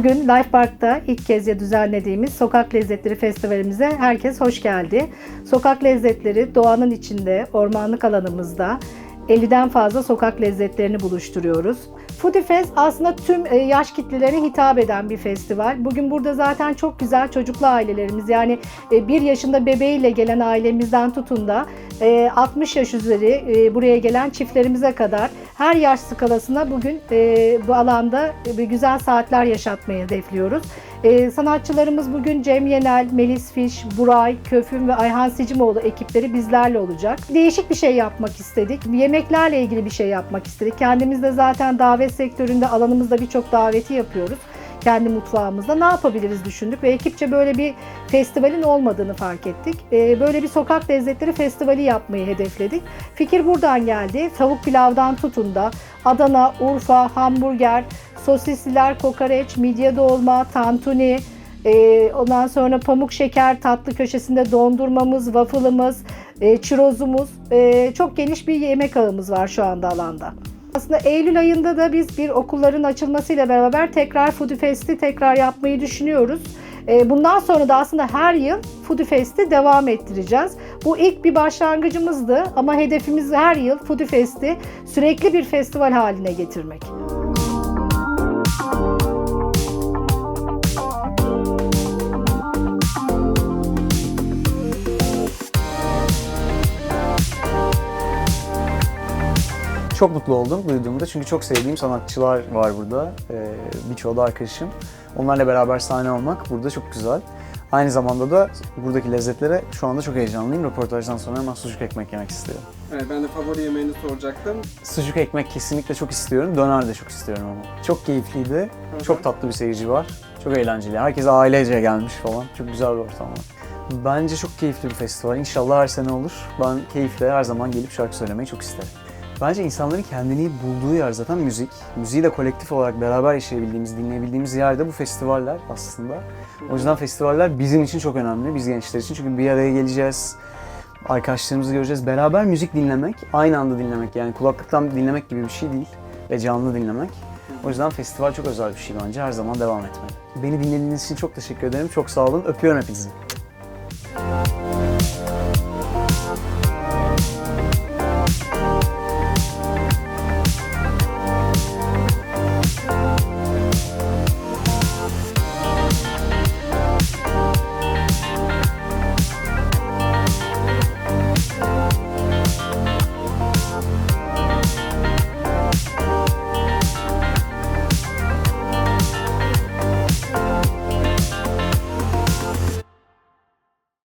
Bugün Life Park'ta ilk kez ya düzenlediğimiz Sokak Lezzetleri Festivalimize herkes hoş geldi. Sokak lezzetleri doğanın içinde, ormanlık alanımızda 50'den fazla sokak lezzetlerini buluşturuyoruz. Foodie Fest aslında tüm e, yaş kitlelerine hitap eden bir festival. Bugün burada zaten çok güzel çocuklu ailelerimiz yani 1 yaşında bebeğiyle gelen ailemizden tutun da e, 60 yaş üzeri e, buraya gelen çiftlerimize kadar her yaş skalasına bugün e, bu alanda güzel saatler yaşatmayı hedefliyoruz. E, sanatçılarımız bugün Cem Yenel, Melis Fiş, Buray, Köfün ve Ayhan Sicimoğlu ekipleri bizlerle olacak. Değişik bir şey yapmak istedik. Yemeklerle ilgili bir şey yapmak istedik. Kendimiz de zaten davet sektöründe alanımızda birçok daveti yapıyoruz kendi mutfağımızda ne yapabiliriz düşündük ve ekipçe böyle bir festivalin olmadığını fark ettik. Ee, Böyle bir sokak lezzetleri festivali yapmayı hedefledik. Fikir buradan geldi. Tavuk pilavdan tutun da Adana, Urfa, hamburger, sosisliler, kokoreç, midye dolma, tantuni, ee, ondan sonra pamuk şeker tatlı köşesinde dondurmamız, waffle'ımız, e, çirozumuz, e, çok geniş bir yemek ağımız var şu anda alanda. Aslında Eylül ayında da biz bir okulların açılmasıyla beraber tekrar Foodie Fest'i tekrar yapmayı düşünüyoruz. Ee, Bundan sonra da aslında her yıl Foodie Fest'i devam ettireceğiz. Bu ilk bir başlangıcımızdı ama hedefimiz her yıl Foodie Fest'i sürekli bir festival haline getirmek. Çok mutlu oldum duyduğumda çünkü çok sevdiğim sanatçılar var burada. Ee, birçoğu da arkadaşım. Onlarla beraber sahne olmak burada çok güzel. Aynı zamanda da buradaki lezzetlere şu anda çok heyecanlıyım. Röportajdan sonra hemen sucuk ekmek yemek istiyorum. Evet, ben de favori yemeğini soracaktım. Sucuk ekmek kesinlikle çok istiyorum. Döner de çok istiyorum ama. Çok keyifliydi. Çok tatlı bir seyirci var. Çok eğlenceli. Herkes ailece gelmiş falan. Çok güzel bir ortam var. Bence çok keyifli bir festival. İnşallah her sene olur. Ben keyifle her zaman gelip şarkı söylemeyi çok isterim. Bence insanların kendini bulduğu yer zaten müzik. Müziği de kolektif olarak beraber yaşayabildiğimiz, dinleyebildiğimiz yerde bu festivaller aslında. O yüzden festivaller bizim için çok önemli, biz gençler için. Çünkü bir araya geleceğiz, arkadaşlarımızı göreceğiz. Beraber müzik dinlemek, aynı anda dinlemek yani kulaklıktan dinlemek gibi bir şey değil ve canlı dinlemek. O yüzden festival çok özel bir şey bence. Her zaman devam etmeli. Beni dinlediğiniz için çok teşekkür ederim. Çok sağ olun. Öpüyorum hepinizi.